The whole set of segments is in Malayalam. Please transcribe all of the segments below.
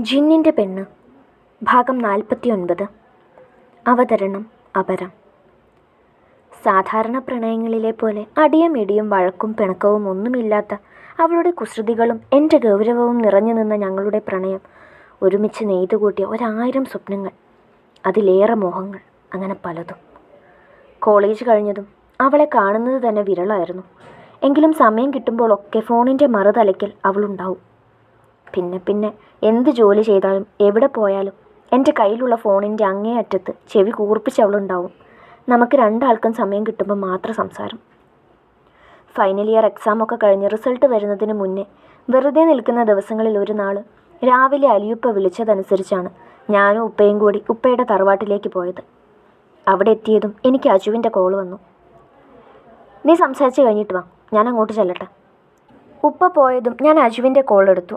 ജിന്നിന്റെ പെണ്ണ്. ഭാഗം നാൽപ്പത്തി ഒൻപത് അവതരണം അപരം. സാധാരണ പ്രണയങ്ങളിലെ പോലെ അടിയും ഇടിയും വഴക്കും പിണക്കവും ഒന്നുമില്ലാത്ത അവളുടെ കുസൃതികളും എന്റെ ഗൗരവവും നിറഞ്ഞു നിന്ന ഞങ്ങളുടെ പ്രണയം ഒരുമിച്ച് നെയ്തുകൂട്ടിയ ഒരായിരം സ്വപ്നങ്ങൾ അതിലേറെ മോഹങ്ങൾ അങ്ങനെ പലതും. കോളേജ് കഴിഞ്ഞതും അവളെ കാണുന്നത് തന്നെ വിരളായിരുന്നു. എങ്കിലും സമയം കിട്ടുമ്പോഴൊക്കെ ഫോണിന്റെ മറുതലയ്ക്കൽ അവളുണ്ടാവും. പിന്നെ പിന്നെ എന്ത് ജോലി ചെയ്താലും എവിടെ പോയാലും എന്റെ കയ്യിലുള്ള ഫോണിന്റെ അങ്ങേയറ്റത്ത് ചെവി കൂർപ്പിച്ചവളുണ്ടാവും നമുക്ക് രണ്ടാൾക്കും സമയം കിട്ടുമ്പോൾ മാത്രം സംസാരം. ഫൈനൽ ഇയർ എക്സാം ഒക്കെ കഴിഞ്ഞ് റിസൾട്ട് വരുന്നതിന് മുന്നേ വെറുതെ നിൽക്കുന്ന ദിവസങ്ങളിൽ ഒരു നാൾ രാവിലെ അലിയുപ്പ വിളിച്ചതനുസരിച്ചാണ് ഞാനും ഉപ്പയും കൂടി ഉപ്പയുടെ തറവാട്ടിലേക്ക് പോയത്. അവിടെ എത്തിയതും എനിക്ക് അജുവിന്റെ കോൾ വന്നു. നീ സംസാരിച്ച് കഴിഞ്ഞിട്ട് വാ ഞാൻ അങ്ങോട്ട് ചെല്ലട്ടെ. ഉപ്പ പോയതും ഞാൻ അജുവിന്റെ കോൾ എടുത്തു.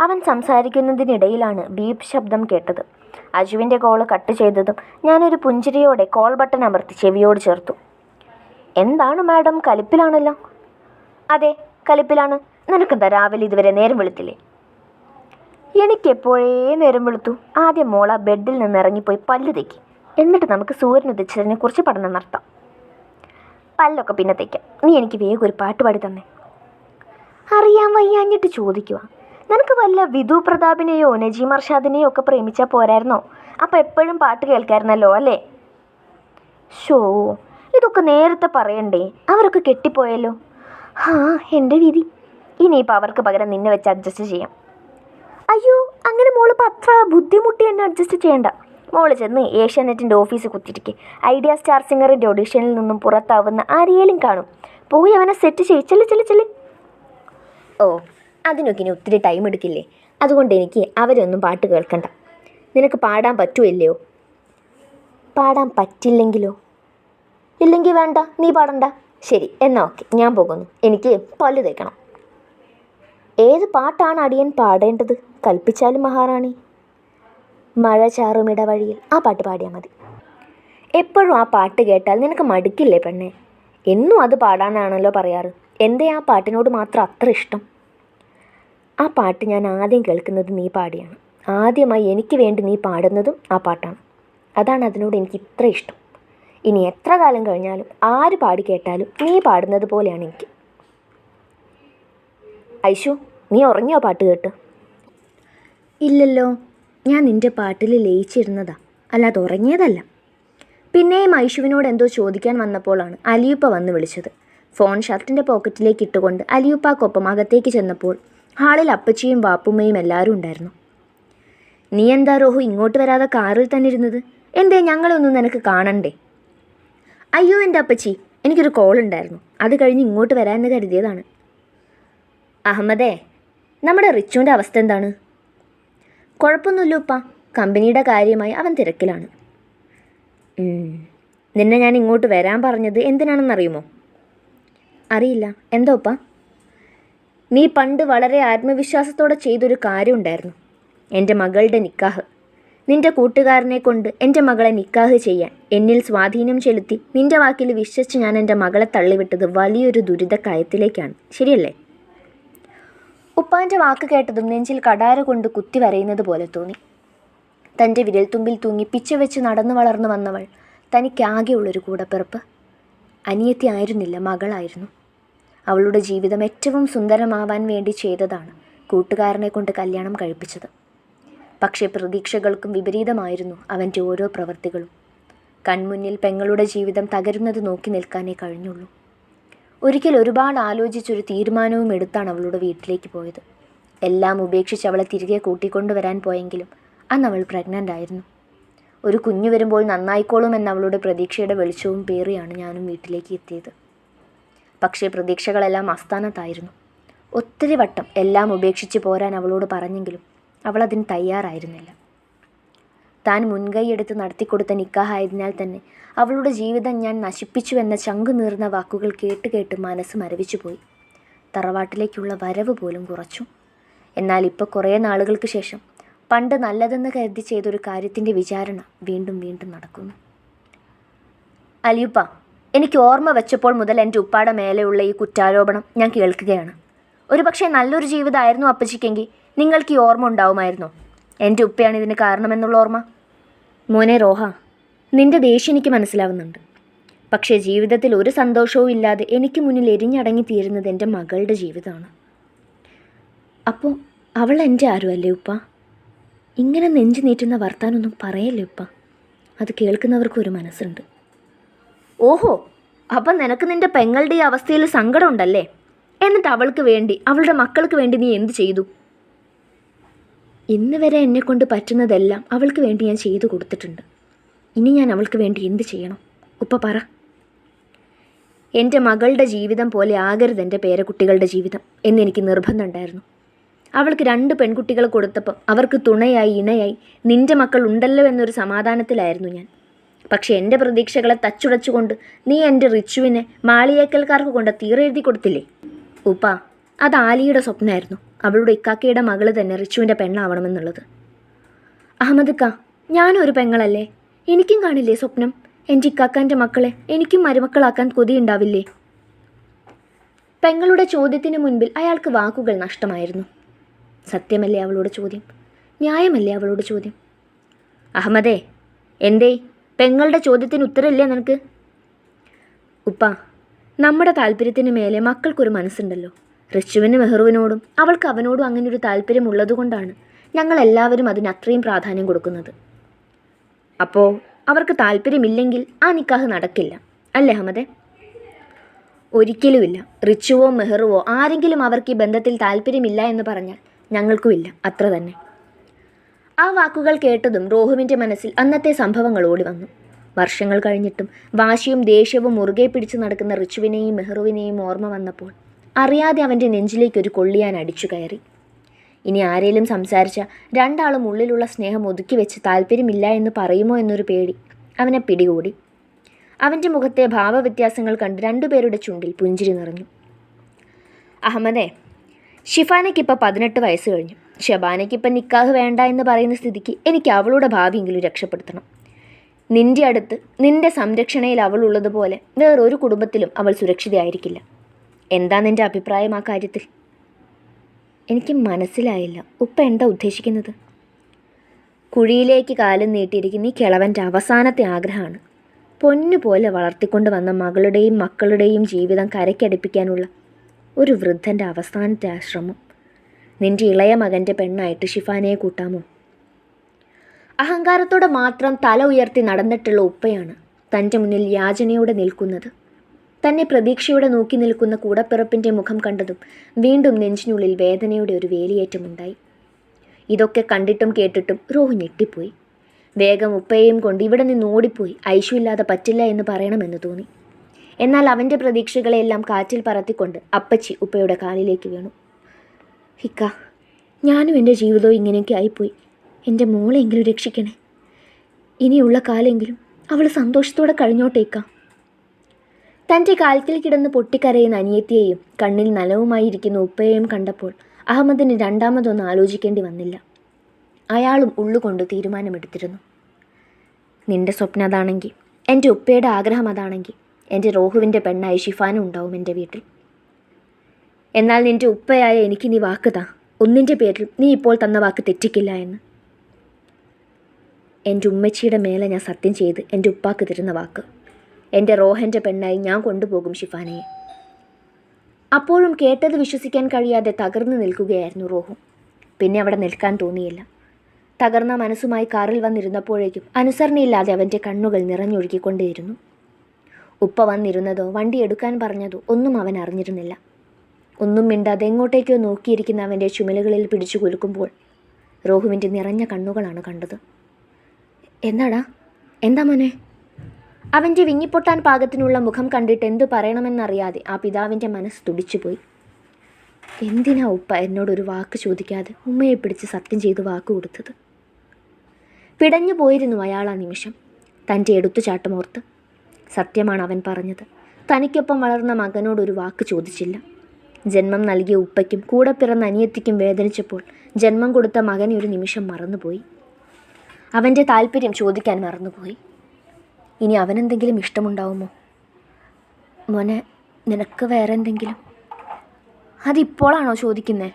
അവൻ സംസാരിക്കുന്നതിനിടയിലാണ് ബീപ് ശബ്ദം കേട്ടത്. അജുവിന്റെ കോൾ കട്ട് ചെയ്തതും ഞാനൊരു പുഞ്ചിരിയോടെ കോൾ ബട്ടൺ അമർത്തി ചെവിയോട് ചേർത്തു. എന്താണ് മാഡം? കലിപ്പിലാണല്ലോ. അതെ കലിപ്പിലാണ്. നിനക്കെന്താ രാവിലെ ഇതുവരെ നേരം വെളുത്തില്ലേ? എനിക്കെപ്പോഴേ നേരം വെളുത്തു. ആദ്യം മോള ബെഡിൽ നിന്ന് ഇറങ്ങിപ്പോയി പല്ല് തേക്കി. എന്നിട്ട് നമുക്ക് സൂര്യൻ ഉദിച്ചതിനെ കുറിച്ച് പഠനം നടത്താം. പല്ലൊക്കെ പിന്നെ തേക്കാം. നീ എനിക്ക് വേഗം ഒരു പാട്ട് പാടി തന്നെ. അറിയാൻ വയ്യാഞ്ഞിട്ട് ചോദിക്കുക നിനക്ക് വല്ല വിധു പ്രതാപിനെയോ നജീം അർഷാദിനെയോ ഒക്കെ പ്രേമിച്ചാൽ പോരായിരുന്നോ? അപ്പോൾ എപ്പോഴും പാട്ട് കേൾക്കായിരുന്നല്ലോ അല്ലേ? ഷോ ഇതൊക്കെ നേരത്തെ പറയണ്ടേ അവരൊക്കെ കെട്ടിപ്പോയല്ലോ. ഹാ എന്റെ വിധി. ഇനിയിപ്പോൾ അവർക്ക് പകരം നിന്നെ വെച്ച് അഡ്ജസ്റ്റ് ചെയ്യാം. അയ്യോ അങ്ങനെ മോൾ അത്ര ബുദ്ധിമുട്ടി എന്നെ അഡ്ജസ്റ്റ് ചെയ്യണ്ട. മോൾ ചെന്ന് ഏഷ്യാനെറ്റിന്റെ ഓഫീസ് കുത്തിരിക്കെ. ഐഡിയ സ്റ്റാർ സിംഗറിന്റെ ഓഡീഷനിൽ നിന്നും പുറത്താവുന്ന ആരെയും കാണും. പോയി അവനെ സെറ്റ് ചെയ്യും. ചെല്ലു ചെല്ലു ചെല്ലു. ഓ. അതിനൊക്കെ ഇനി ഒത്തിരി ടൈം എടുക്കില്ലേ? അതുകൊണ്ട് എനിക്ക് അവരൊന്നും പാട്ട് കേൾക്കണ്ട. നിനക്ക് പാടാൻ പറ്റുമല്ലയോ പാടാൻ പറ്റില്ലെങ്കിലോ? ഇല്ലെങ്കിൽ വേണ്ട നീ പാടണ്ട. ശരി എന്നാൽ ഓക്കെ ഞാൻ പോകുന്നു. എനിക്ക് പല്ല് തേക്കണം. ഏത് പാട്ടാണ് അടിയൻ പാടേണ്ടത്? കൽപ്പിച്ചാലും മഹാറാണി. മഴ ചാറും ഇടവഴിയിൽ. ആ പാട്ട് പാടിയാൽ മതി. എപ്പോഴും ആ പാട്ട് കേട്ടാൽ നിനക്ക് മടുക്കില്ലേ പെണ്ണെ? എന്നും അത് പാടാനാണല്ലോ പറയാറ്. എന്തേ ആ പാട്ടിനോട് മാത്രം അത്ര ഇഷ്ടം? ആ പാട്ട് ഞാൻ ആദ്യം കേൾക്കുന്നത് നീ പാടിയാണ്. ആദ്യമായി എനിക്ക് വേണ്ടി നീ പാടുന്നതും ആ പാട്ടാണ്. അതാണ് അതിനോട് എനിക്ക് ഇത്ര ഇഷ്ടം. ഇനി എത്ര കാലം കഴിഞ്ഞാലും ആര് പാടി കേട്ടാലും നീ പാടുന്നത് പോലെയാണ് എനിക്ക്. ഐഷു നീ ഉറങ്ങിയോ പാട്ട് കേട്ട്? ഇല്ലല്ലോ. ഞാൻ നിന്റെ പാട്ടിൽ ലയിച്ചിരുന്നതാ. അല്ലാതെ ഉറങ്ങിയതല്ല. പിന്നെയും ഐഷുവിനോട് എന്തോ ചോദിക്കാൻ വന്നപ്പോഴാണ് അലിയുപ്പ വന്ന് വിളിച്ചത്. ഫോൺ ഷർട്ടിന്റെ പോക്കറ്റിലേക്ക് ഇട്ടുകൊണ്ട് അലിയുപ്പാക്കൊപ്പം അകത്തേക്ക് ചെന്നപ്പോൾ ഹാളിൽ അപ്പച്ചിയും വാപ്പുമ്മയും എല്ലാവരും ഉണ്ടായിരുന്നു. നീ എന്താ റോഹു ഇങ്ങോട്ട് വരാതെ കാറിൽ തന്നെ ഇരുന്നത്? എന്തേ ഞങ്ങളൊന്നും നിനക്ക് കാണണ്ടേ? അയ്യോ എന്റെ അപ്പച്ചി എനിക്കൊരു കോൾ ഉണ്ടായിരുന്നു. അത് കഴിഞ്ഞ് ഇങ്ങോട്ട് വരാമെന്ന് കരുതിയതാണ്. അഹമ്മദേ നമ്മുടെ റിച്ചുവിന്റെ അവസ്ഥ എന്താണ്? കുഴപ്പമൊന്നുമില്ല ഉപ്പ. കമ്പനിയുടെ കാര്യമായി അവൻ തിരക്കിലാണ്. നിന്നെ ഞാൻ ഇങ്ങോട്ട് വരാൻ പറഞ്ഞത് എന്തിനാണെന്നറിയുമോ? അറിയില്ല. എന്താ നീ പണ്ട് വളരെ ആത്മവിശ്വാസത്തോടെ ചെയ്തൊരു കാര്യം ഉണ്ടായിരുന്നു എന്റെ മകളുടെ നിക്കാഹ്. നിന്റെ കൂട്ടുകാരനെ കൊണ്ട് എന്റെ മകളെ നിക്കാഹ് ചെയ്യാൻ എന്നിൽ സ്വാധീനം ചെലുത്തി നിന്റെ വാക്കിൽ വിശ്വസിച്ച് ഞാൻ എന്റെ മകളെ തള്ളിവിട്ടത് വലിയൊരു ദുരിതക്കയത്തിലേക്കാണ്. ശരിയല്ലേ? ഉപ്പാന്റെ വാക്ക് കേട്ടതും നെഞ്ചിൽ കടാര കൊണ്ട് കുത്തി വരയുന്നത് പോലെ തോന്നി. തന്റെ വിരൽത്തുമ്പിൽ തൂങ്ങി പിച്ച വെച്ച് നടന്നു വളർന്നു വന്നവൾ തനിക്കാകെയുള്ളൊരു കൂടപ്പിറപ്പ്. അനിയത്തി ആയിരുന്നില്ല മകളായിരുന്നു. അവളുടെ ജീവിതം ഏറ്റവും സുന്ദരമാവാൻ വേണ്ടി ചെയ്തതാണ് കൂട്ടുകാരനെ കൊണ്ട് കല്യാണം കഴിപ്പിച്ചത്. പക്ഷേ പ്രതീക്ഷകൾക്കും വിപരീതമായിരുന്നു അവന്റെ ഓരോ പ്രവൃത്തികളും കൺമുന്നിൽ പെങ്ങളുടെ ജീവിതം തകരുന്നത് നോക്കി നിൽക്കാനേ കഴിഞ്ഞുള്ളൂ. ഒരിക്കൽ ഒരുപാട് ആലോചിച്ചൊരു തീരുമാനവും എടുത്താണ് അവളുടെ വീട്ടിലേക്ക് പോയത്. എല്ലാം ഉപേക്ഷിച്ച് അവളെ തിരികെ കൂട്ടിക്കൊണ്ടുവരാൻ പോയെങ്കിലും അന്ന് അവൾ പ്രഗ്നന്റ് ആയിരുന്നു. ഒരു കുഞ്ഞു വരുമ്പോൾ നന്നായിക്കോളും എന്ന അവളുടെ പ്രതീക്ഷയുടെ വെളിച്ചവും പേറിയാണ് ഞാനും വീട്ടിലേക്ക് എത്തിയത്. പക്ഷേ പ്രതീക്ഷകളെല്ലാം അസ്ഥാനത്തായിരുന്നു ഒത്തിരി വട്ടം എല്ലാം ഉപേക്ഷിച്ച് പോരാൻ അവളോട് പറഞ്ഞെങ്കിലും അവൾ അതിന് തയ്യാറായിരുന്നില്ല. താൻ മുൻകൈയെടുത്ത് നടത്തിക്കൊടുത്ത നിക്കാഹായതിനാൽ തന്നെ അവളുടെ ജീവിതം ഞാൻ നശിപ്പിച്ചു എന്ന ചങ്കു നീർന്ന വാക്കുകൾ കേട്ട് കേട്ട് മനസ്സ് മരവിച്ചു പോയി തറവാട്ടിലേക്കുള്ള വരവ് പോലും കുറച്ചു. എന്നാൽ ഇപ്പോൾ കുറേ നാളുകൾക്ക് ശേഷം പണ്ട് നല്ലതെന്ന് കരുതി ചെയ്തൊരു കാര്യത്തിന്റെ വിചാരണ വീണ്ടും വീണ്ടും നടക്കുന്നു. അലിയുപ്പ എനിക്ക് ഓർമ്മ വെച്ചപ്പോൾ മുതൽ എന്റെ ഉപ്പാടെ മേലെയുള്ള ഈ കുറ്റാരോപണം ഞാൻ കേൾക്കുകയാണ്. ഒരു പക്ഷേ നല്ലൊരു ജീവിതമായിരുന്നു അപ്പച്ചിക്കെങ്കിൽ നിങ്ങൾക്ക് ഈ ഓർമ്മ ഉണ്ടാവുമായിരുന്നോ? എന്റെ ഉപ്പയാണ് ഇതിന് കാരണമെന്നുള്ള ഓർമ്മ? മോനെ റോഹ നിന്റെ ദേഷ്യം എനിക്ക് മനസ്സിലാവുന്നുണ്ട്. പക്ഷേ ജീവിതത്തിൽ ഒരു സന്തോഷവും ഇല്ലാതെ എനിക്ക് മുന്നിൽ എരിഞ്ഞടങ്ങി തീരുന്നത് എന്റെ മകളുടെ ജീവിതമാണ്. അപ്പോൾ അവൾ എന്റെ ആരുമല്ലേ ഉപ്പ? ഇങ്ങനെ നെഞ്ചു നീറ്റുന്ന വർത്താനൊന്നും പറയല്ലേ ഉപ്പ? അത് കേൾക്കുന്നവർക്കും ഒരു മനസ്സുണ്ട്. ഓഹോ അപ്പം നിനക്ക് നിന്റെ പെങ്ങളുടെ ഈ അവസ്ഥയിൽ സങ്കടമുണ്ടല്ലേ? എന്നിട്ട് അവൾക്ക് വേണ്ടി അവളുടെ മക്കൾക്ക് വേണ്ടി നീ എന്ത് ചെയ്തു? ഇന്ന് വരെ എന്നെ കൊണ്ട് പറ്റുന്നതെല്ലാം അവൾക്ക് വേണ്ടി ഞാൻ ചെയ്തു കൊടുത്തിട്ടുണ്ട്. ഇനി ഞാൻ അവൾക്ക് വേണ്ടി എന്ത് ചെയ്യണം? ഉപ്പ പറ. എന്റെ മകളുടെ ജീവിതം പോലെ ആകരുത് എന്റെ പേരക്കുട്ടികളുടെ ജീവിതം എന്നെനിക്ക് നിർബന്ധമുണ്ടായിരുന്നു അവൾക്ക് രണ്ട് പെൺകുട്ടികളെ കൊടുത്തപ്പം അവർക്ക് തുണയായി ഇണയായി നിന്റെ മക്കൾ ഉണ്ടല്ലോ എന്നൊരു സമാധാനത്തിലായിരുന്നു ഞാൻ. പക്ഷെ എന്റെ പ്രതീക്ഷകളെ തച്ചുടച്ചുകൊണ്ട് നീ എന്റെ റിച്ചുവിനെ മാളിയേക്കൽക്കാർക്ക് കൊണ്ട് തീറെഴുതി കൊടുത്തില്ലേ? ഉപ്പ അത് ആലിയുടെ സ്വപ്നമായിരുന്നു. അവളുടെ ഇക്കാക്കയുടെ മകൾ തന്നെ റിച്ചുവിന്റെ പെണ്ണാവണമെന്നുള്ളത്. അഹമ്മദ് ക ഞാനും ഒരു പെങ്ങളല്ലേ? എനിക്കും കാണില്ലേ സ്വപ്നം? എന്റെ ഇക്കാക്കാന്റെ മക്കളെ എനിക്കും മരുമക്കളാക്കാൻ കൊതിയുണ്ടാവില്ലേ പെങ്ങളുടെ ചോദ്യത്തിന് മുൻപിൽ അയാൾക്ക് വാക്കുകൾ നഷ്ടമായിരുന്നു. സത്യമല്ലേ അവളോട് ചോദ്യം? ന്യായമല്ലേ അവളോട് ചോദ്യം? അഹമ്മദേ എന്തേ? പെങ്ങളുടെ ചോദ്യത്തിന് ഉത്തരമില്ലേ നിനക്ക്? ഉപ്പ നമ്മുടെ താല്പര്യത്തിന് മേലെ മക്കൾക്കൊരു മനസ്സുണ്ടല്ലോ. റിച്ചുവിന് മെഹ്റുവിനോടും അവൾക്ക് അവനോടും അങ്ങനെ ഒരു താല്പര്യം ഉള്ളതുകൊണ്ടാണ് ഞങ്ങൾ എല്ലാവരും അതിന് അത്രയും പ്രാധാന്യം കൊടുക്കുന്നത്. അപ്പോൾ അവർക്ക് താല്പര്യമില്ലെങ്കിൽ ആ നിക്കാഹ് നടക്കില്ല അല്ലേ അഹമ്മദേ? ഒരിക്കലുമില്ല. റിച്ചുവോ മെഹ്റുവോ ആരെങ്കിലും അവർക്ക് ഈ ബന്ധത്തിൽ താല്പര്യമില്ല എന്ന് പറഞ്ഞാൽ ഞങ്ങൾക്കുമില്ല അത്ര തന്നെ. ആ വാക്കുകൾ കേട്ടതും റോഹുവിന്റെ മനസ്സിൽ അന്നത്തെ സംഭവങ്ങൾ ഓടി വന്നു വർഷങ്ങൾ കഴിഞ്ഞിട്ടും വാശിയും ദേഷ്യവും മുറുകെ പിടിച്ചു നടക്കുന്ന റിച്ചുവിനെയും മെഹ്റുവിനെയും ഓർമ്മ വന്നപ്പോൾ അറിയാതെ അവന്റെ നെഞ്ചിലേക്ക് ഒരു കൊള്ളിയാൻ അടിച്ചു കയറി. ഇനി ആരേലും സംസാരിച്ച രണ്ടാളും ഉള്ളിലുള്ള സ്നേഹം ഒതുക്കി വെച്ച് താല്പര്യമില്ല എന്ന് പറയുമോ എന്നൊരു പേടി അവനെ പിടികൂടി. അവന്റെ മുഖത്തെ ഭാവവ്യത്യാസങ്ങൾ കണ്ട് രണ്ടുപേരുടെ ചുണ്ടിൽ പുഞ്ചിരി നിറഞ്ഞു. അഹമ്മദേ ഷിഫാനയ്ക്കിപ്പോൾ പതിനെട്ട് വയസ്സ് കഴിഞ്ഞു. ഷബാനയ്ക്കിപ്പം നിക്കാഹ് വേണ്ട എന്ന് പറയുന്ന സ്ഥിതിക്ക് എനിക്ക് അവളുടെ ഭാവിയെങ്കിലും രക്ഷപ്പെടുത്തണം. നിന്റെ അടുത്ത് നിന്റെ സംരക്ഷണയിൽ അവൾ ഉള്ളതുപോലെ വേറൊരു കുടുംബത്തിലും അവൾ സുരക്ഷിതയായിരിക്കില്ല. എന്താ നിന്റെ അഭിപ്രായം ആ കാര്യത്തിൽ? എനിക്ക് മനസ്സിലായില്ല. ഉപ്പ എന്താ ഉദ്ദേശിക്കുന്നത്? കുഴിയിലേക്ക് കാലം നീട്ടിയിരിക്കുന്ന ഈ കിളവന്റെ അവസാനത്തെ ആഗ്രഹമാണ്. പൊന്നുപോലെ വളർത്തിക്കൊണ്ട് വന്ന മകളുടെയും മക്കളുടെയും ജീവിതം കരയ്ക്കടുപ്പിക്കാനുള്ള ഒരു വൃദ്ധന്റെ അവസാനത്തെ ആശ്രമം. നിന്റെ ഇളയ മകന്റെ പെണ്ണായിട്ട് ഷിഫാനയെ കൂട്ടാമോ? അഹങ്കാരത്തോടെ മാത്രം തല ഉയർത്തി നടന്നിട്ടുള്ള ഉപ്പയാണ് തന്റെ മുന്നിൽ യാചനയോടെ നിൽക്കുന്നത്. തന്നെ പ്രതീക്ഷയോടെ നോക്കി നിൽക്കുന്ന കൂടപ്പിറപ്പിന്റെ മുഖം കണ്ടതും വീണ്ടും നെഞ്ചിനുള്ളിൽ വേദനയുടെ ഒരു വേലിയേറ്റമുണ്ടായി. ഇതൊക്കെ കണ്ടിട്ടും കേട്ടിട്ടും റോഹു ഞെട്ടിപ്പോയി. വേഗം ഉപ്പയെയും കൊണ്ട് ഇവിടെ നിന്ന് ഓടിപ്പോയി. ഐശ്വല്ലാതെ പറ്റില്ല എന്ന് പറയണമെന്ന് തോന്നി. എന്നാൽ അവന്റെ പ്രതീക്ഷകളെല്ലാം കാറ്റിൽ പറത്തിക്കൊണ്ട് അപ്പച്ചി ഉപ്പയുടെ കാലിലേക്ക് വീണു. ഹിക്ക ഞാനും എന്റെ ജീവിതവും ഇങ്ങനെയൊക്കെ ആയിപ്പോയി. എന്റെ മോളെങ്കിലും രക്ഷിക്കണേ. ഇനിയുള്ള കാലെങ്കിലും അവൾ സന്തോഷത്തോടെ കഴിഞ്ഞോട്ടേക്കാം തന്റെ കാലത്തിൽ കിടന്ന് പൊട്ടിക്കരയുന്ന അനിയത്തിയെയും കണ്ണിൽ നനവുമായിരിക്കുന്ന ഉപ്പയെയും കണ്ടപ്പോൾ അഹമ്മദിന് രണ്ടാമതൊന്നും ആലോചിക്കേണ്ടി വന്നില്ല. അയാളും ഉള്ളുകൊണ്ട് തീരുമാനമെടുത്തിരുന്നു. നിന്റെ സ്വപ്നം അതാണെങ്കിൽ എന്റെ ഉപ്പയുടെ ആഗ്രഹം അതാണെങ്കിൽ എന്റെ റോഹുവിന്റെ പെണ്ണായി ഷിഫാനും ഉണ്ടാവും എന്റെ വീട്ടിൽ. എന്നാൽ നിന്റെ ഉപ്പയായ എനിക്ക് നീ വാക്ക് താ. ഒന്നിന്റെ പേരിൽ നീ ഇപ്പോൾ തന്ന വാക്ക് തെറ്റിക്കില്ല എന്ന്. എന്റെ ഉമ്മച്ചിയുടെ മേലെ ഞാൻ സത്യം ചെയ്ത് എന്റെ ഉപ്പാക്ക് തരുന്ന വാക്ക്. എന്റെ റോഹന്റെ പെണ്ണായി ഞാൻ കൊണ്ടുപോകും ഷിഫാനയെ. അപ്പോഴും കേട്ടത് വിശ്വസിക്കാൻ കഴിയാതെ തകർന്നു നിൽക്കുകയായിരുന്നു റോഹു. പിന്നെ അവിടെ നിൽക്കാൻ തോന്നിയില്ല. തകർന്ന മനസ്സുമായി കാറിൽ വന്നിരുന്നപ്പോഴേക്കും അനുസരണയില്ലാതെ അവന്റെ കണ്ണുകൾ നിറഞ്ഞൊഴുകിക്കൊണ്ടേയിരുന്നു. ഉപ്പ വന്നിരുന്നതോ വണ്ടി എടുക്കാൻ പറഞ്ഞതോ ഒന്നും അവൻ അറിഞ്ഞിരുന്നില്ല. ഒന്നും മിണ്ടാതെ എങ്ങോട്ടേക്കോ നോക്കിയിരിക്കുന്ന അവന്റെ ചുമലുകളിൽ പിടിച്ചു കുലുക്കുമ്പോൾ റോഹുവിന്റെ നിറഞ്ഞ കണ്ണുകളാണ് കണ്ടത്. എന്താടാ? എന്താ മോനെ? അവന്റെ വിങ്ങിപ്പൊട്ടാൻ പാകത്തിനുള്ള മുഖം കണ്ടിട്ട് എന്തു പറയണമെന്നറിയാതെ ആ പിതാവിന്റെ മനസ്സ് തുടിച്ചുപോയി. എന്തിനാ ഉപ്പ എന്നോടൊരു വാക്ക് ചോദിക്കാതെ ഉമ്മയെ പിടിച്ച് സത്യം ചെയ്ത് വാക്ക് കൊടുത്തത്? പിടഞ്ഞു പോയിരുന്നു അയാൾ ആ നിമിഷം. തന്റെ എടുത്തുചാട്ടമോർത്ത് സത്യമാണ് അവൻ പറഞ്ഞത്. തനിക്കൊപ്പം വളർന്ന മകനോടൊരു വാക്ക് ചോദിച്ചില്ല. ജന്മം നൽകിയ ഉപ്പയ്ക്കും കൂടെ പിറന്ന അനിയത്തിക്കും വേദനിച്ചപ്പോൾ ജന്മം കൊടുത്ത മകനെ ഒരു നിമിഷം മറന്നുപോയി. അവന്റെ താല്പര്യം ചോദിക്കാൻ മറന്നുപോയി. ഇനി അവനെന്തെങ്കിലും ഇഷ്ടമുണ്ടാവുമോ? മോനെ നിനക്ക് വേറെ എന്തെങ്കിലും അതിപ്പോഴാണോ ചോദിക്കുന്നത്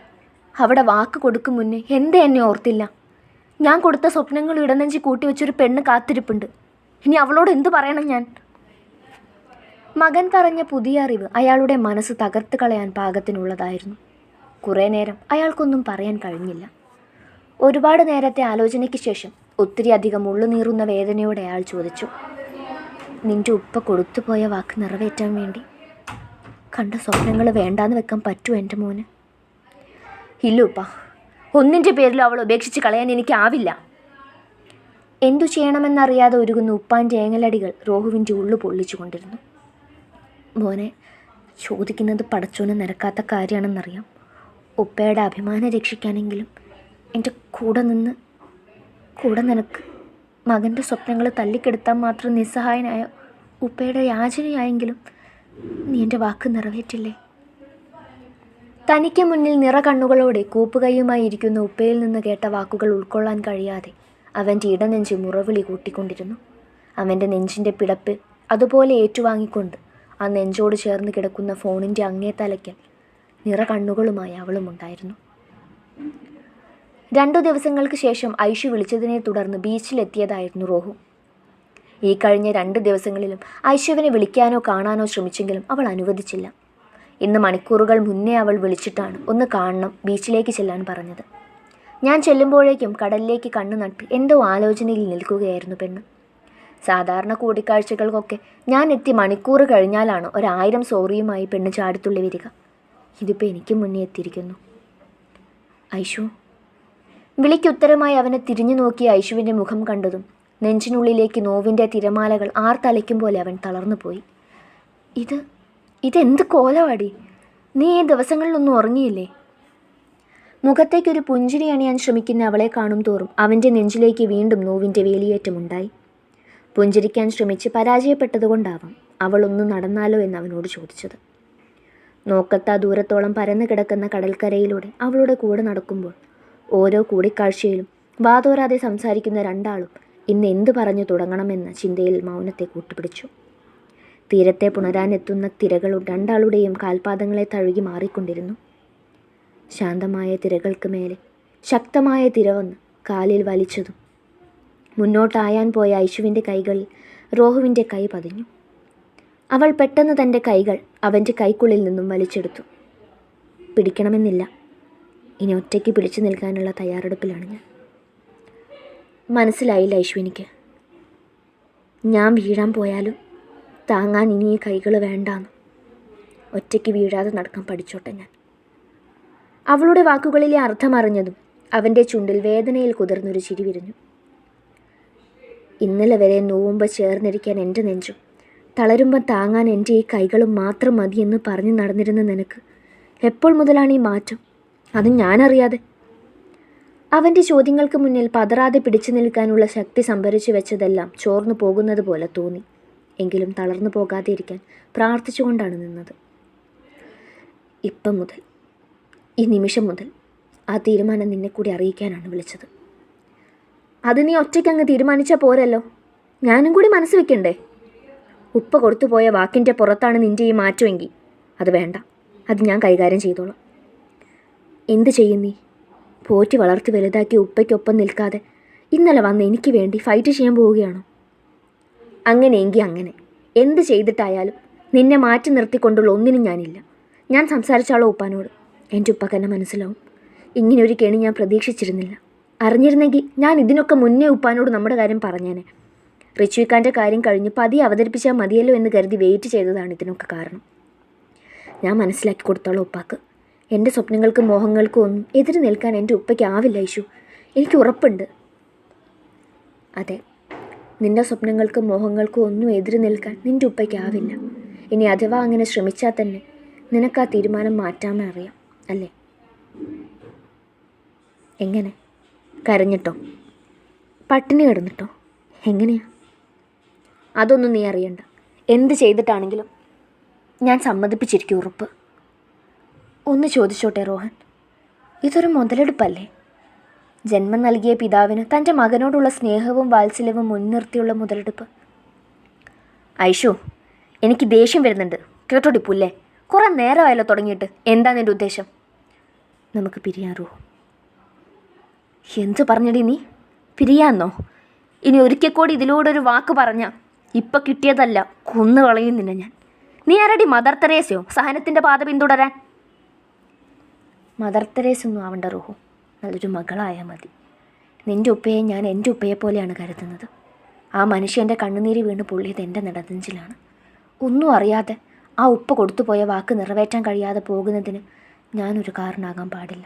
അവിടെ വാക്ക് കൊടുക്കും മുന്നേ എന്തേ എന്നെ ഓർത്തില്ല. ഞാൻ കൊടുത്ത സ്വപ്നങ്ങൾ ഇടനെഞ്ചി കൂട്ടി വെച്ചൊരു പെണ്ണ് കാത്തിരിപ്പുണ്ട്. ഇനി അവളോട് എന്ത് പറയണം ഞാൻ? മകൻ പറഞ്ഞ പുതിയ അറിവ് അയാളുടെ മനസ്സ് തകർത്ത് കളയാൻ പാകത്തിനുള്ളതായിരുന്നു. കുറേ നേരം അയാൾക്കൊന്നും പറയാൻ കഴിഞ്ഞില്ല. ഒരുപാട് നേരത്തെ ആലോചനയ്ക്ക് ശേഷം ഒത്തിരി അധികം ഉള്ളുനീറുന്ന വേദനയോടെ അയാൾ ചോദിച്ചു നിന്റെ ഉപ്പ കൊടുത്തുപോയ വാക്ക് നിറവേറ്റാൻ വേണ്ടി? കണ്ട സ്വപ്നങ്ങൾ വേണ്ടാന്ന് വെക്കാൻ പറ്റുമോ എന്റെ മോന്? ഇല്ല ഉപ്പ ഒന്നിന്റെ പേരിലും അവൾ ഉപേക്ഷിച്ച് കളയാൻ എനിക്കാവില്ല എന്തു ചെയ്യണമെന്നറിയാതെ ഒരുങ്ങുന്ന ഉപ്പാന്റെ ഏങ്ങലടികൾ റോഹുവിന്റെ ഉള്ളു പൊള്ളിച്ചു കൊണ്ടിരുന്നു മോനെ ചോദിക്കുന്നത് പടച്ചോന് നിരക്കാത്ത കാര്യമാണെന്നറിയാം. ഉപ്പയുടെ അഭിമാനം രക്ഷിക്കാനെങ്കിലും എന്റെ കൂടെ നിന്ന് കൂടെ നിനക്ക് മകന്റെ സ്വപ്നങ്ങൾ തല്ലിക്കെടുത്താൻ മാത്രം നിസ്സഹായനായ ഉപ്പയുടെ യാചനയായെങ്കിലും നീ എന്റെ വാക്ക് നിറവേറ്റില്ലേ? തനിക്ക് മുന്നിൽ നിറ കണ്ണുകളോടെ കൂപ്പുകൈയുമായി ഇരിക്കുന്ന ഉപ്പയിൽ നിന്ന് കേട്ട വാക്കുകൾ ഉൾക്കൊള്ളാൻ കഴിയാതെ അവന്റെ ഇടനെഞ്ച് മുറവിളി കൂട്ടിക്കൊണ്ടിരുന്നു. അവന്റെ നെഞ്ചിന്റെ പിടപ്പ് അതുപോലെ ഏറ്റുവാങ്ങിക്കൊണ്ട് ആ നെഞ്ചോട് ചേർന്ന് കിടക്കുന്ന ഫോണിന്റെ അങ്ങേ തലയ്ക്കൽ അവളും ഉണ്ടായിരുന്നു. രണ്ടു ദിവസങ്ങൾക്ക് ശേഷം ഐഷു വിളിച്ചതിനെ തുടർന്ന് ബീച്ചിലെത്തിയതായിരുന്നു റോഹു. ഈ കഴിഞ്ഞ രണ്ട് ദിവസങ്ങളിലും ഐഷുവിനെ വിളിക്കാനോ കാണാനോ ശ്രമിച്ചെങ്കിലും അവൾ അനുവദിച്ചില്ല. ഇന്ന് മണിക്കൂറുകൾ മുന്നേ അവൾ വിളിച്ചിട്ടാണ് ഒന്ന് കാണണം ബീച്ചിലേക്ക് ചെല്ലാൻ പറഞ്ഞത്. ഞാൻ ചെല്ലുമ്പോഴേക്കും കടലിലേക്ക് കണ്ണു നട്ട് എന്തോ ആലോചനയിൽ നിൽക്കുകയായിരുന്നു പെണ്ണ്. സാധാരണ കൂടിക്കാഴ്ചകൾക്കൊക്കെ ഞാൻ എത്തി മണിക്കൂർ കഴിഞ്ഞാലാണ് ഒരായിരം സോറിയുമായി പെണ്ണ് ചാടിത്തുള്ളി വരിക. ഇതിപ്പോൾ എനിക്ക് മുന്നേ എത്തിയിരിക്കുന്നു. ഐഷു വിളിക്കുത്തരമായി അവനെ തിരിഞ്ഞു നോക്കിയ ഐഷുവിന്റെ മുഖം കണ്ടതും നെഞ്ചിനുള്ളിലേക്ക് നോവിന്റെ തിരമാലകൾ ആർത്തലയ്ക്കും പോലെ അവൻ തളർന്നുപോയി ഇത് ഇതെന്ത് കോലവാടി നീ ഈ ദിവസങ്ങളിലൊന്നും ഉറങ്ങിയില്ലേ? മുഖത്തേക്കൊരു പുഞ്ചിരി അണിയാൻ ശ്രമിക്കുന്ന അവളെ കാണും തോറും അവന്റെ നെഞ്ചിലേക്ക് വീണ്ടും നോവിന്റെ വേലിയേറ്റമുണ്ടായി. പുഞ്ചിരിക്കാൻ ശ്രമിച്ച് പരാജയപ്പെട്ടതുകൊണ്ടാവാം അവൾ നടന്നാലോ എന്ന് അവനോട് ചോദിച്ചത്. നോക്കത്താ ദൂരത്തോളം പരന്നു കിടക്കുന്ന കടൽക്കരയിലൂടെ അവളുടെ കൂടെ നടക്കുമ്പോൾ ഓരോ കൂടിക്കാഴ്ചയിലും വാതോരാതെ സംസാരിക്കുന്ന രണ്ടാളും ഇന്ന് എന്ത് പറഞ്ഞു തുടങ്ങണമെന്ന ചിന്തയിൽ മൗനത്തെ കൂട്ടുപിടിച്ചു. തീരത്തെ പുണരാനെത്തുന്ന തിരകൾ രണ്ടാളുടെയും കാൽപാദങ്ങളെ തഴുകി മാറിക്കൊണ്ടിരുന്നു. ശാന്തമായ തിരകൾക്ക് മേലെ ശക്തമായ തിരവന്ന് കാലിൽ വലിച്ചതും മുന്നോട്ടായാൻ പോയ ഐശുവിന്റെ കൈകൾ റോഹുവിന്റെ കൈ പതിഞ്ഞു. അവൾ പെട്ടെന്ന് തന്റെ കൈകൾ അവന്റെ കൈക്കുള്ളിൽ നിന്നും വലിച്ചെടുത്തു. പിടിക്കണമെന്നില്ല. ഇനി ഒറ്റയ്ക്ക് പിടിച്ചു നിൽക്കാനുള്ള തയ്യാറെടുപ്പിലാണ് ഞാൻ. മനസ്സിലായില്ല ഐശ്വനിക്ക് ഞാൻ വീഴാൻ പോയാലും താങ്ങാൻ ഇനി ഈ കൈകൾ വേണ്ടാന്ന്. ഒറ്റയ്ക്ക് വീഴാതെ നടക്കാൻ പഠിച്ചോട്ടെ ഞാൻ. അവളുടെ വാക്കുകളിലെ അർത്ഥമറിഞ്ഞതും അവന്റെ ചുണ്ടിൽ വേദനയിൽ കുതിർന്നൊരു ചിരി വിരിഞ്ഞു. ഇന്നലെ വരെ നോവുമ്പോൾ ചേർന്നിരിക്കാൻ എന്റെ നെഞ്ചും. തളരുമ്പോൾ താങ്ങാൻ എന്റെ ഈ കൈകളും മാത്രം മതിയെന്ന് പറഞ്ഞു നടന്നിരുന്ന നിനക്ക്. എപ്പോൾ മുതലാണ് ഈ മാറ്റം? അത് ഞാനറിയാതെ. അവന്റെ ചോദ്യങ്ങൾക്ക് മുന്നിൽ പതറാതെ പിടിച്ചു നിൽക്കാനുള്ള ശക്തി സംഭരിച്ചു വെച്ചതെല്ലാം ചോർന്നു പോകുന്നത് പോലെ തോന്നി. എങ്കിലും തളർന്നു പോകാതെ ഇരിക്കാൻ പ്രാർത്ഥിച്ചുകൊണ്ടാണ് നിന്നത്. ഇപ്പം മുതൽ ഈ നിമിഷം മുതൽ ആ തീരുമാനം നിന്നെ കൂടി അറിയിക്കാനാണ് വിളിച്ചത്. അത് നീ ഒറ്റയ്ക്ക് അങ്ങ് തീരുമാനിച്ചാൽ പോരല്ലോ. ഞാനും കൂടി മനസ്സ് വെക്കണ്ടേ? ഉപ്പ കൊടുത്തുപോയ വാക്കിന്റെ പുറത്താണ് നിന്റെ ഈ മാറ്റമെങ്കിൽ. അത് വേണ്ട. അത് ഞാൻ കൈകാര്യം ചെയ്തോളാം. എന്ത് ചെയ്യും നീ? പോറ്റി വളർത്തി വലുതാക്കി ഉപ്പയ്ക്കൊപ്പം നിൽക്കാതെ ഇന്നലെ വന്ന് എനിക്ക് വേണ്ടി ഫൈറ്റ് ചെയ്യാൻ പോവുകയാണോ? അങ്ങനെയെങ്കിൽ അങ്ങനെ. എന്ത് ചെയ്തിട്ടായാലും നിന്നെ മാറ്റി നിർത്തിക്കൊണ്ടുള്ള ഒന്നിനും ഞാനില്ല. ഞാൻ സംസാരിച്ചാളോ ഉപ്പാനോട്. എന്റെ ഉപ്പക്കെന്നെ മനസ്സിലാവും. ഇങ്ങനെ ഒരു കെണി ഞാൻ പ്രതീക്ഷിച്ചിരുന്നില്ല. അറിഞ്ഞിരുന്നെങ്കിൽ ഞാൻ ഇതിനൊക്കെ മുന്നേ ഉപ്പാനോട് നമ്മുടെ കാര്യം പറഞ്ഞേനെ. റിച്ചുവിക്കാന്റെ കാര്യം കഴിഞ്ഞ് പതി അവതരിപ്പിച്ചാൽ മതിയല്ലോ എന്ന് കരുതി വെയിറ്റ് ചെയ്തതാണ് ഇതിനൊക്കെ കാരണം. ഞാൻ മനസ്സിലാക്കി കൊടുത്തോളാം ഉപ്പാക്ക്. എന്റെ സ്വപ്നങ്ങൾക്കും മോഹങ്ങൾക്കും ഒന്നും എതിര് നിൽക്കാൻ എന്റെ ഉപ്പയ്ക്ക് ആവില്ല എനിക്ക് ഉറപ്പുണ്ട്. അതെ നിന്റെ സ്വപ്നങ്ങൾക്കും മോഹങ്ങൾക്കും ഒന്നും എതിര് നിൽക്കാൻ നിന്റെ ഉപ്പയ്ക്ക് ആവില്ല. ഇനി അഥവാ അങ്ങനെ ശ്രമിച്ചാൽ തന്നെ നിനക്ക് ആ തീരുമാനം മാറ്റാമെന്നറിയാം അല്ലേ? എങ്ങനെ? കരഞ്ഞിട്ടോ? പട്ടിണി കിടന്നിട്ടോ? എങ്ങനെയാ? അതൊന്നും നീ അറിയണ്ട. എന്ത് ചെയ്തിട്ടാണെങ്കിലും ഞാൻ സമ്മതിപ്പിച്ചിരിക്കും ഉറപ്പ്. ഒന്ന് ചോദിച്ചോട്ടെ റോഹൻ? ഇതൊരു മുതലെടുപ്പല്ലേ? ജന്മം നൽകിയ പിതാവിന് തന്റെ മകനോടുള്ള സ്നേഹവും വാത്സല്യവും മുൻനിർത്തിയുള്ള മുതലെടുപ്പ്. ഐഷു എനിക്ക് ദേഷ്യം വരുന്നുണ്ട്. കേട്ടോടി പുല്ലേ? കുറേ നേരമായല്ലോ തുടങ്ങിയിട്ട്. എന്താ നിന്റെ ഉദ്ദേശം? നമുക്ക് പിരിയാൻ റൂഹ് എന്ത് പറഞ്ഞടി നീ? പിരിയാന്നോ? ഇനി ഒരിക്കൽ കൂടി ഇതിലൂടെ ഒരു വാക്ക് പറഞ്ഞ ഇപ്പം കിട്ടിയതല്ല കൊന്നു കളയുന്നില്ല ഞാൻ. നീ ആരടി മദർ തെരേസയോ? സഹനത്തിന്റെ പാത പിന്തുടരാൻ. മദർ തെരേസ ഒന്നും ആവണ്ട റുഹു. നല്ലൊരു മകളായാൽ മതി. നിന്റെ ഉപ്പയെ ഞാൻ എന്റെ ഉപ്പയെ പോലെയാണ് കരുതുന്നത്. ആ മനുഷ്യന്റെ കണ്ണുനീര് വീണ് പൊള്ളിയത് എന്റെ നടതഞ്ചിലാണ് ഒന്നും അറിയാതെ ആ ഉപ്പ കൊടുത്തുപോയ വാക്ക് നിറവേറ്റാൻ കഴിയാതെ പോകുന്നതിന് ഞാനൊരു കാരണമാകാൻ പാടില്ല.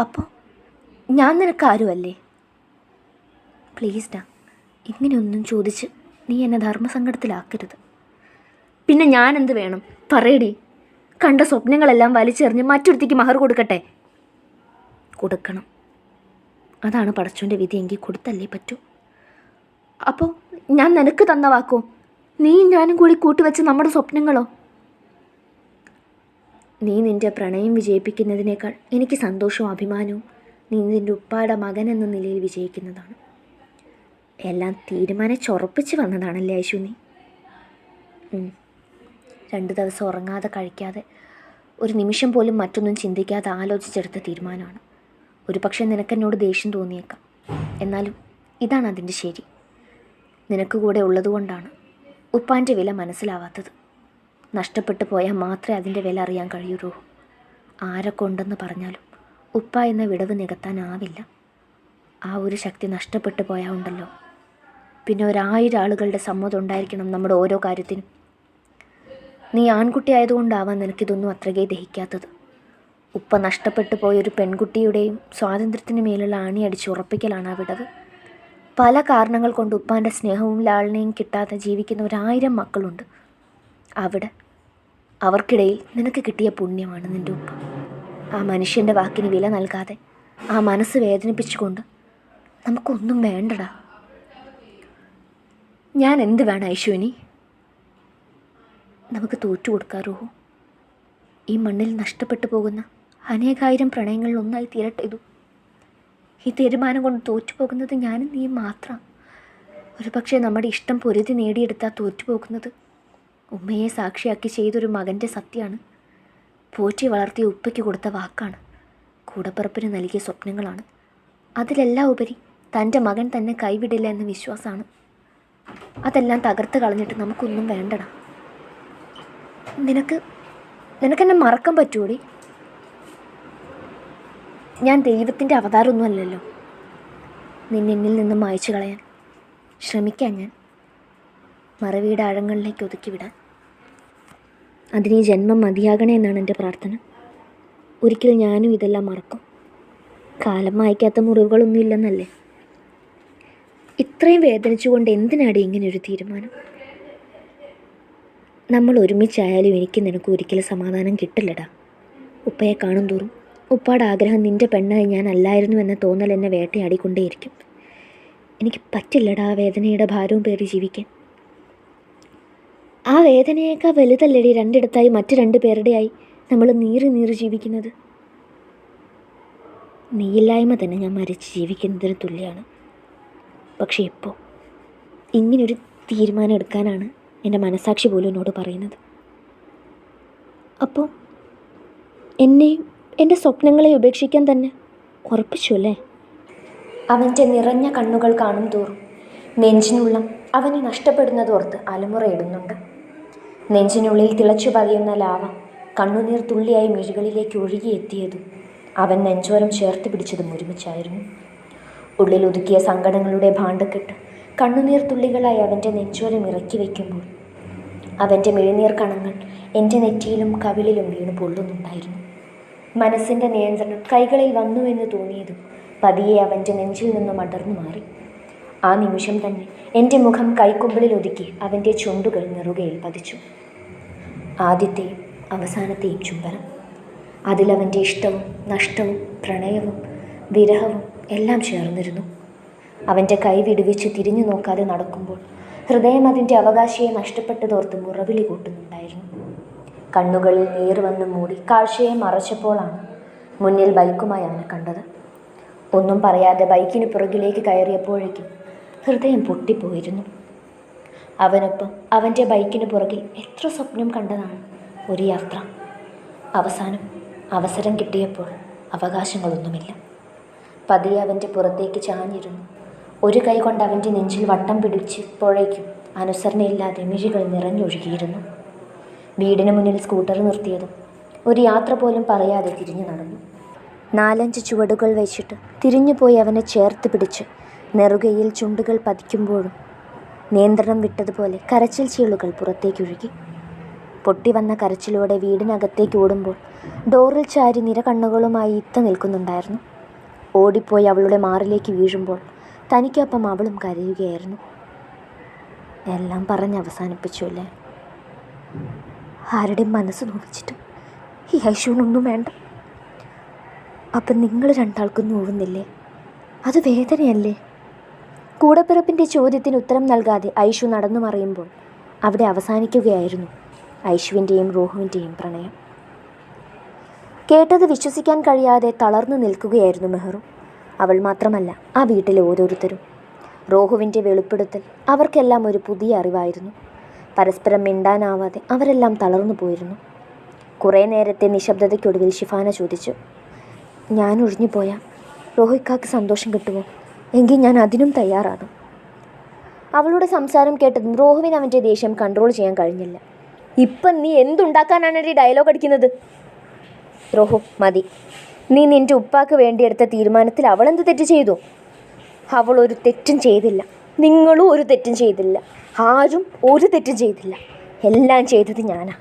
അപ്പോൾ ഞാൻ നിനക്ക് ആരുമല്ലേ? പ്ലീസ് ഡാ ഇങ്ങനെയൊന്നും ചോദിച്ച് നീ എന്നെ ധർമ്മസങ്കടത്തിലാക്കരുത്. പിന്നെ ഞാൻ എന്ത് വേണം? പറയടി. കണ്ട സ്വപ്നങ്ങളെല്ലാം വലിച്ചെറിഞ്ഞ് മറ്റൊരുത്തിക്ക് മഹർ കൊടുക്കട്ടെ? കൊടുക്കണം. അതാണ് പടച്ചോന്റെ വിധി എങ്കിൽ കൊടുത്തല്ലേ പറ്റൂ. അപ്പോൾ ഞാൻ നിനക്ക് തന്ന വാക്കോ? നീ ഞാനും കൂടി കൂട്ടിവെച്ച നമ്മുടെ സ്വപ്നങ്ങളോ? നീ നിന്റെ പ്രണയം വിജയിപ്പിക്കുന്നതിനേക്കാൾ എനിക്ക് സന്തോഷവും അഭിമാനവും നീ നിന്റെ മകൻ എന്ന നിലയിൽ വിജയിക്കുന്നതാണ്. എല്ലാം തീരുമാനിച്ചുറപ്പിച്ച് വന്നതാണല്ലേ ഐശു നീ. രണ്ട് ദിവസം ഉറങ്ങാതെ കഴിക്കാതെ ഒരു നിമിഷം പോലും മറ്റൊന്നും ചിന്തിക്കാതെ ആലോചിച്ചെടുത്ത തീരുമാനമാണ്. ഒരു പക്ഷേ നിനക്കെന്നോട് ദേഷ്യം തോന്നിയേക്കാം. എന്നാലും ഇതാണ് അതിന്റെ ശരി. നിനക്ക് കൂടെ ഉള്ളതുകൊണ്ടാണ് ഉപ്പാന്റെ വില മനസ്സിലാവാത്തത്. നഷ്ടപ്പെട്ടു പോയാൽ മാത്രമേ അതിന്റെ വില അറിയാൻ കഴിയൂ ആരൊക്കെ ഉണ്ടെന്ന് പറഞ്ഞാലും ഉപ്പ എന്ന വിടവ് നികത്താനാവില്ല. ആ ഒരു ശക്തി നഷ്ടപ്പെട്ടു പോയാൽ ഉണ്ടല്ലോ. പിന്നെ ഒരായിരം ആളുകളുടെ സമ്മതം ഉണ്ടായിരിക്കണം നമ്മുടെ ഓരോ കാര്യത്തിനും. നീ ആൺകുട്ടി ആയതുകൊണ്ടാവാൻ നിനക്കിതൊന്നും അത്രകേ ദഹിക്കാത്തത്. ഉപ്പ നഷ്ടപ്പെട്ടു പോയൊരു പെൺകുട്ടിയുടെയും സ്വാതന്ത്ര്യത്തിന് മേലുള്ള ആണി അടിച്ച് ഉറപ്പിക്കലാണ് ആ വിടവ്. പല കാരണങ്ങൾ കൊണ്ട് ഉപ്പാന്റെ സ്നേഹവും ലാളനയും കിട്ടാതെ ജീവിക്കുന്ന ഒരായിരം മക്കളുണ്ട്. അവിടെ അവർക്കിടയിൽ നിനക്ക് കിട്ടിയ പുണ്യമാണ് നിന്റെ ഉപ്പ. ആ മനുഷ്യന്റെ വാക്കിന് വില നൽകാതെ ആ മനസ്സ് വേദനിപ്പിച്ചുകൊണ്ട് നമുക്കൊന്നും വേണ്ടടാ. ഞാൻ എന്ത് വേണം ഐശുവിനി? നമുക്ക് തോറ്റു കൊടുക്കാറോ ഈ മണ്ണിൽ നഷ്ടപ്പെട്ടു പോകുന്ന അനേകായിരം പ്രണയങ്ങളിൽ ഒന്നായി തീരട്ടെ ഇതു. ഈ തീരുമാനം കൊണ്ട് തോറ്റു പോകുന്നത് ഞാനും നീ മാത്രം. ഒരു പക്ഷേ നമ്മുടെ ഇഷ്ടം പൊരുതി നേടിയെടുത്താൽ തോറ്റു പോകുന്നത് ഉമ്മയെ സാക്ഷിയാക്കി ചെയ്തൊരു മകന്റെ സത്യമാണ്. പോറ്റി വളർത്തിയ ഉപ്പയ്ക്ക് കൊടുത്ത വാക്കാണ്. കൂടപ്പിറപ്പിന് നൽകിയ സ്വപ്നങ്ങളാണ്. അതിലെല്ലാം ഉപരി തന്റെ മകൻ തന്നെ കൈവിടില്ല എന്ന വിശ്വാസമാണ്. അതെല്ലാം തകർത്ത് കളഞ്ഞിട്ട് നമുക്കൊന്നും വേണ്ടടാ. നിനക്ക് നിനക്കെന്നെ മറക്കാൻ പറ്റൂടി? ഞാൻ ദൈവത്തിന്റെ അവതാരമൊന്നുമല്ലല്ലോ നിന്നെന്നിൽ നിന്നും മായച്ചു കളയാൻ ശ്രമിക്കാൻ ഞാൻ. മറവിയുടെ ആഴങ്ങളിലേക്ക് ഒതുക്കി വിടാൻ. അതിന് ഈ ജന്മം മതിയാകണേ എന്നാണ് എന്റെ പ്രാർത്ഥന. ഒരിക്കൽ ഞാനും ഇതെല്ലാം മറക്കും. കാലം മായ്ക്കാത്ത മുറിവുകളൊന്നും ഇല്ലെന്നല്ലേ? ഇത്രയും വേദനിച്ചുകൊണ്ട് എന്തിനാണ് ഇങ്ങനെ ഒരു തീരുമാനം? നമ്മൾ ഒരുമിച്ചായാലും എനിക്ക് നിനക്ക് ഒരിക്കലും സമാധാനം കിട്ടില്ലടാ. ഉപ്പയെ കാണും തോറും ഉപ്പാടെ ആഗ്രഹം നിന്റെ പെണ്ണായി ഞാൻ അല്ലായിരുന്നു എന്ന തോന്നൽ എന്നെ വേട്ടയാടിക്കൊണ്ടേയിരിക്കും. എനിക്ക് പറ്റില്ലടാ വേദനയുടെ ഭാരവും പേറി ജീവിക്കാൻ. ആ വേദനയേക്കാൾ വലുതല്ലടി രണ്ടിടത്തായി മറ്റു രണ്ട് പേരുടെയായി നമ്മൾ നീറി നീറി ജീവിക്കുന്നത്. നീയില്ലായ്മ തന്നെ ഞാൻ മരിച്ച് ജീവിക്കുന്നതിന് തുല്യമാണ് പക്ഷേ ഇപ്പോൾ ഇങ്ങനൊരു തീരുമാനം എടുക്കാനാണ് എന്റെ മനസാക്ഷി പോലും എന്നോട് പറയുന്നത്. അപ്പോൾ എന്നെയും എന്റെ സ്വപ്നങ്ങളെ ഉപേക്ഷിക്കാൻ തന്നെ ഉറപ്പിച്ചു അല്ലേ? അവന്റെ നിറഞ്ഞ കണ്ണുകൾ കാണും തോറും നെഞ്ചിനുള്ള അവനെ നഷ്ടപ്പെടുന്നതോർത്ത് അലമുറയിടുന്നുണ്ട്. നെഞ്ചിനുള്ളിൽ തിളച്ചു പതിയുന്ന ലാവ കണ്ണുനീർ തുള്ളിയായി മിഴികളിലേക്ക് ഒഴുകിയെത്തിയതും. അവൻ നെഞ്ചോരം ചേർത്ത് പിടിച്ചതും ഒരുമിച്ചായിരുന്നു. ഉള്ളിൽ ഒതുക്കിയ സങ്കടങ്ങളുടെ ഭാണ്ഡക്കെട്ട് കണ്ണുനീർ തുള്ളികളായി അവന്റെ നെഞ്ചോരം ഇറക്കി വയ്ക്കുമ്പോൾ അവന്റെ മെഴുനീർ കണങ്ങൾ എന്റെ നെറ്റിയിലും കവിളിലും വീണ് പൊള്ളുന്നുണ്ടായിരുന്നു. മനസ്സിന്റെ നിയന്ത്രണം കൈകളിൽ വന്നു എന്ന് തോന്നിയതും പതിയെ അവന്റെ നെഞ്ചിൽ നിന്നും അടർന്നു മാറി. ആ നിമിഷം തന്നെ എന്റെ മുഖം കൈക്കുമ്പിളിൽ ഒതുക്കി അവന്റെ ചുണ്ടുകൾ നെറുകയിൽ പതിച്ചു. ആദ്യത്തെയും അവസാനത്തെയും ചുംബനം. അതിലവന്റെ ഇഷ്ടവും നഷ്ടവും പ്രണയവും വിരഹവും എല്ലാം ചേർന്നിരുന്നു. അവന്റെ കൈ വിടുവിച്ച് തിരിഞ്ഞു നോക്കാതെ നടക്കുമ്പോൾ ഹൃദയം അതിന്റെ അവകാശിയെ നഷ്ടപ്പെട്ടതോർത്ത് മുറവിളി കൂട്ടുന്നുണ്ടായിരുന്നു. കണ്ണുകളിൽ നീർ വന്ന് മൂടി കാഴ്ചയെ മറച്ചപ്പോഴാണ് മുന്നിൽ ബൈക്കുമായി അവനെ കണ്ടത്. ഒന്നും പറയാതെ ബൈക്കിന് പുറകിലേക്ക് കയറിയപ്പോഴേക്കും ഹൃദയം പൊട്ടിപ്പോയിരുന്നു. അവനൊപ്പം അവന്റെ ബൈക്കിന് പുറകിൽ എത്ര സ്വപ്നം കണ്ടതാണ് ഒരു യാത്ര. അവസാനം അവസരം കിട്ടിയപ്പോൾ അവകാശങ്ങളൊന്നുമില്ല. പതിയെ അവന്റെ പുറത്തേക്ക് ചാഞ്ഞിരുന്നു. ഒരു കൈ കൊണ്ട് അവന്റെ നെഞ്ചിൽ വട്ടം പിടിച്ച് പുഴയ്ക്കും അനുസരണയില്ലാതെ മിഴികൾ നിറഞ്ഞൊഴുകിയിരുന്നു. വീടിന് മുന്നിൽ സ്കൂട്ടർ നിർത്തിയതും ഒരു യാത്ര പോലും പറയാതെ തിരിഞ്ഞു നടന്നു. നാലഞ്ച് ചുവടുകൾ വെച്ചിട്ട് തിരിഞ്ഞുപോയി അവനെ ചേർത്ത് പിടിച്ച് നെറുകയിൽ ചുണ്ടുകൾ പതിക്കുമ്പോഴും നിയന്ത്രണം വിട്ടതുപോലെ കരച്ചിൽ ചീളുകൾ പുറത്തേക്കൊഴുകി പൊട്ടി വന്ന കരച്ചിലോടെ വീടിനകത്തേക്ക് ഓടുമ്പോൾ ഡോറിൽ ചാരി നിര കണ്ണുകളുമായി ഇത്ത നിൽക്കുന്നുണ്ടായിരുന്നു. ഓടിപ്പോയി അവളുടെ മാറിലേക്ക് വീഴുമ്പോൾ തനിക്കൊപ്പം അവളും കരയുകയായിരുന്നു. എല്ലാം പറഞ്ഞ് അവസാനിപ്പിച്ചു അല്ലേ? ആരുടെയും മനസ്സ് നോവിച്ചിട്ടും ഈ ഐശുവിനൊന്നും വേണ്ട. അപ്പം നിങ്ങൾ രണ്ടാൾക്കും നോവുന്നില്ലേ? അത് വേദനയല്ലേ? കൂടപ്പിറപ്പിന്റെ ചോദ്യത്തിന് ഉത്തരം നൽകാതെ ഐഷു നടന്നു മറിയുമ്പോൾ അവിടെ അവസാനിക്കുകയായിരുന്നു ഐഷുവിന്റെയും റോഹുവിന്റെയും പ്രണയം. കേട്ടത് വിശ്വസിക്കാൻ കഴിയാതെ തളർന്നു നിൽക്കുകയായിരുന്നു മെഹ്റു. അവൾ മാത്രമല്ല ആ വീട്ടിലെ ഓരോരുത്തരും. റോഹുവിന്റെ വെളിപ്പെടുത്തൽ അവർക്കെല്ലാം ഒരു പുതിയ അറിവായിരുന്നു. പരസ്പരം മിണ്ടാനാവാതെ അവരെല്ലാം തളർന്നു പോയിരുന്നു. കുറേ നേരത്തെ നിശബ്ദതയ്ക്കൊടുവിൽ ഷിഫാന ചോദിച്ചു ഞാൻ ഒഴിഞ്ഞു പോയാൽ റോഹിക്കാക്ക് സന്തോഷം കിട്ടുമോ? എങ്കിൽ ഞാൻ അതിനും തയ്യാറാണ്. അവളുടെ സംസാരം കേട്ടതും റോഹുവിന് അവന്റെ ദേഷ്യം കൺട്രോൾ ചെയ്യാൻ കഴിഞ്ഞില്ല. ഇപ്പം നീ എന്തുണ്ടാക്കാനാണ് ഈ ഡയലോഗ് അടിക്കുന്നത്? റോഹു മതി. നീ നിന്റെ ഉപ്പാക്ക് വേണ്ടിയെടുത്ത തീരുമാനത്തിൽ അവൾ എന്ത് തെറ്റ് ചെയ്തു? അവൾ ഒരു തെറ്റും ചെയ്തില്ല. നിങ്ങളും ഒരു തെറ്റും ചെയ്തില്ല. ആരും ഒരു തെറ്റും ചെയ്തില്ല. എല്ലാം ചെയ്തത് ഞാനാ.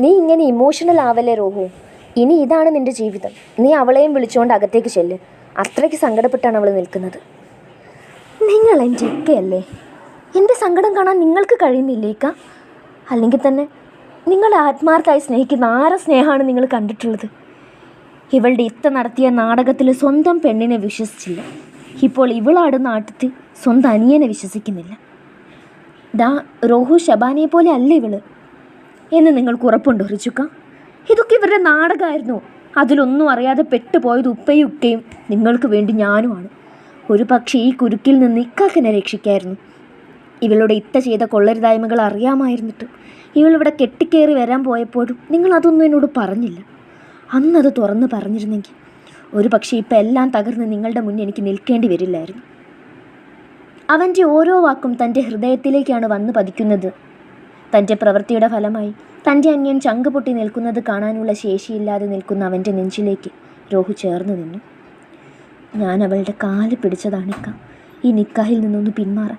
നീ ഇങ്ങനെ ഇമോഷണൽ ആവല്ലേ റോഹു ഇനി ഇതാണ് നിന്റെ ജീവിതം. നീ അവളെയും വിളിച്ചുകൊണ്ട് അകത്തേക്ക് ചെല്ല്. അത്രയ്ക്ക് സങ്കടപ്പെട്ടാണ് അവൾ നിൽക്കുന്നത്. നിങ്ങൾ എന്റെ ഇക്കയല്ലേ എന്റെ സങ്കടം കാണാൻ നിങ്ങൾക്ക് കഴിയുന്നില്ലേ അല്ലെങ്കിൽ തന്നെ നിങ്ങളെ ആത്മാർത്ഥമായി സ്നേഹിക്കുന്ന ആരെ സ്നേഹമാണ് നിങ്ങൾ കണ്ടിട്ടുള്ളത്? ഇവളുടെ ഇത്ത നടത്തിയ നാടകത്തിൽ സ്വന്തം പെണ്ണിനെ വിശ്വസിച്ചില്ല. ഇപ്പോൾ ഇവളാടുന്ന ആട്ടത്തിൽ സ്വന്തം അനിയനെ വിശ്വസിക്കുന്നില്ല. ദാ റോഹു ഷബാനിയെ പോലെ അല്ല ഇവൾ? എന്ന് നിങ്ങൾക്ക് ഉറപ്പുണ്ടോ റിച്ചുക്ക ഇതൊക്കെ ഇവരുടെ നാടകമായിരുന്നു. അതിലൊന്നും അറിയാതെ പെട്ടുപോയത് ഉപ്പയും ഉക്കയും നിങ്ങൾക്ക് വേണ്ടി ഞാനുമാണ്. ഒരു പക്ഷേ ഈ കുരുക്കിൽ നിന്ന് ഇക്കാക്കിനെ രക്ഷിക്കായിരുന്നു. ഇവളുടെ ഇത്ത ചെയ്ത കൊള്ളരുതായ്മകൾ അറിയാമായിരുന്നിട്ട് ഇവളിവിടെ കെട്ടിക്കേറി വരാൻ പോയപ്പോഴും നിങ്ങൾ അതൊന്നും എന്നോട് പറഞ്ഞില്ല. അന്നത് തുറന്ന് പറഞ്ഞിരുന്നെങ്കിൽ ഒരു പക്ഷേ ഇപ്പം എല്ലാം തകർന്ന് നിങ്ങളുടെ മുന്നിൽ എനിക്ക് നിൽക്കേണ്ടി വരില്ലായിരുന്നു. അവന്റെ ഓരോ വാക്കും തന്റെ ഹൃദയത്തിലേക്കാണ് വന്നു പതിക്കുന്നത്. തന്റെ പ്രവൃത്തിയുടെ ഫലമായി. തന്റെ അന്യൻ ചങ്ക് പൊട്ടി നിൽക്കുന്നത് കാണാനുള്ള ശേഷിയില്ലാതെ നിൽക്കുന്ന അവന്റെ നെഞ്ചിലേക്ക് രോഹു ചേർന്നു നിന്നു. ഞാൻ അവളുടെ കാൽ പിടിച്ചതാണിക്ക ഈ നിക്കാഹിൽ നിന്നൊന്ന് പിന്മാറാൻ.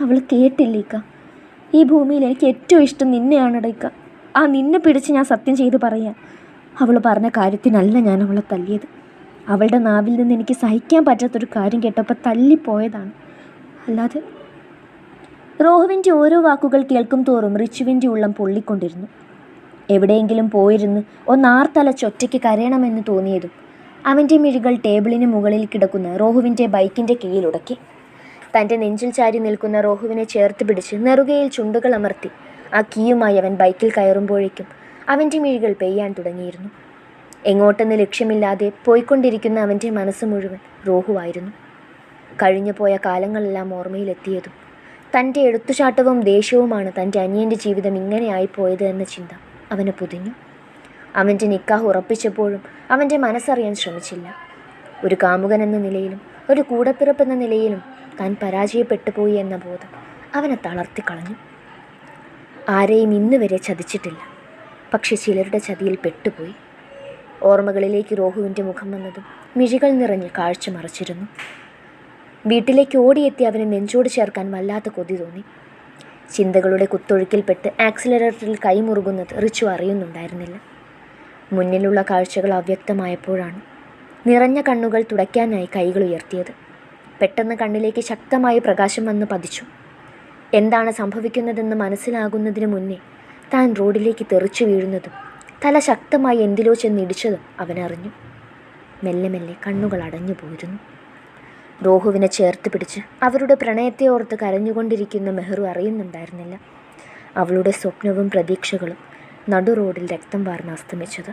അവൾ കേട്ടില്ലേക്ക ഈ ഭൂമിയിൽ എനിക്ക് ഏറ്റവും ഇഷ്ടം നിന്നെയാണടയ്ക്ക ആ നിന്നെ പിടിച്ച് ഞാൻ സത്യം ചെയ്ത് പറയാം. അവൾ പറഞ്ഞ കാര്യത്തിനല്ല ഞാൻ അവളെ തല്ലിയത്. അവളുടെ നാവിൽ നിന്ന് എനിക്ക് സഹിക്കാൻ പറ്റാത്തൊരു കാര്യം കേട്ടപ്പോൾ തല്ലിപ്പോയതാണ്. അല്ലാതെ റോഹുവിന്റെ ഓരോ വാക്കുകൾ കേൾക്കും തോറും റിച്ചുവിന്റെ ഉള്ളം പൊള്ളിക്കൊണ്ടിരുന്നു. എവിടെയെങ്കിലും പോയിരുന്ന് ഒന്നാർത്തല ചൊറ്റയ്ക്ക് കരയണമെന്ന് തോന്നിയതും അവന്റെ മിഴികൾ ടേബിളിന് മുകളിൽ കിടക്കുന്ന റോഹുവിന്റെ ബൈക്കിന്റെ കീഴിലുടക്കി തന്റെ നെഞ്ചിൽ ചാരി നിൽക്കുന്ന റോഹുവിനെ ചേർത്ത് പിടിച്ച് നെറുകയിൽ ചുണ്ടുകൾ അമർത്തി ആ കീയുമായി അവൻ ബൈക്കിൽ കയറുമ്പോഴേക്കും അവന്റെ മിഴികൾ പെയ്യാൻ തുടങ്ങിയിരുന്നു. എങ്ങോട്ടെന്ന് ലക്ഷ്യമില്ലാതെ പോയിക്കൊണ്ടിരിക്കുന്ന അവന്റെ മനസ്സ് മുഴുവൻ റോഹുവായിരുന്നു. കഴിഞ്ഞു പോയ കാലങ്ങളെല്ലാം ഓർമ്മയിലെത്തിയതും തന്റെ എടുത്തുചാട്ടവും ദേഷ്യവുമാണ് തന്റെ അനിയന്റെ ജീവിതം ഇങ്ങനെയായിപ്പോയത് എന്ന ചിന്ത അവനെ പൊതിഞ്ഞു അവന്റെ നിക്കാഹ് ഉറപ്പിച്ചപ്പോഴും അവന്റെ മനസ്സറിയാൻ ശ്രമിച്ചില്ല. ഒരു കാമുകൻ എന്ന നിലയിലും ഒരു കൂടപ്പിറപ്പ് എന്ന നിലയിലും താൻ പരാജയപ്പെട്ടു പോയി എന്ന ബോധം അവനെ തളർത്തിക്കളഞ്ഞു. ആരെയും ഇന്ന് വരെ ചതിച്ചിട്ടില്ല. പക്ഷെ ചിലരുടെ ചതിയിൽ പെട്ടുപോയി. ഓർമ്മകളിലേക്ക് രോഹുവിന്റെ മുഖം വന്നതും മിഴികൾ നിറഞ്ഞ് കാഴ്ച മറച്ചിരുന്നു. വീട്ടിലേക്ക് ഓടിയെത്തി അവനെ നെഞ്ചോട് ചേർക്കാൻ വല്ലാത്ത കൊതി തോന്നി. ചിന്തകളുടെ കുത്തൊഴുക്കിൽപ്പെട്ട് ആക്സിലറേറ്ററിൽ കൈമുറുകുന്നത് റിച്ചു അറിയുന്നുണ്ടായിരുന്നില്ല. മുന്നിലുള്ള കാഴ്ചകൾ അവ്യക്തമായപ്പോഴാണ് നിറഞ്ഞ കണ്ണുകൾ തുടയ്ക്കാനായി കൈകൾ ഉയർത്തിയത്. പെട്ടെന്ന് കണ്ണിലേക്ക് ശക്തമായി പ്രകാശം വന്ന് പതിച്ചു. എന്താണ് സംഭവിക്കുന്നതെന്ന് മനസ്സിലാകുന്നതിന് മുന്നേ താൻ റോഡിലേക്ക് തെറിച്ചു വീഴുന്നതും തല ശക്തമായി എന്തിലോ ചെന്നിടിച്ചതും അവനറിഞ്ഞു. മെല്ലെ മെല്ലെ കണ്ണുകൾ അടഞ്ഞു പോയിരുന്നു രോഹുവിനെ ചേർത്ത് പിടിച്ച് അവരുടെ പ്രണയത്തെ ഓർത്ത് കരഞ്ഞുകൊണ്ടിരിക്കുന്ന മെഹ്റു അറിയുന്നുണ്ടായിരുന്നില്ല. അവളുടെ സ്വപ്നവും പ്രതീക്ഷകളും നടു റോഡിൽ രക്തം വാർന്ന് അസ്തമിച്ചത്.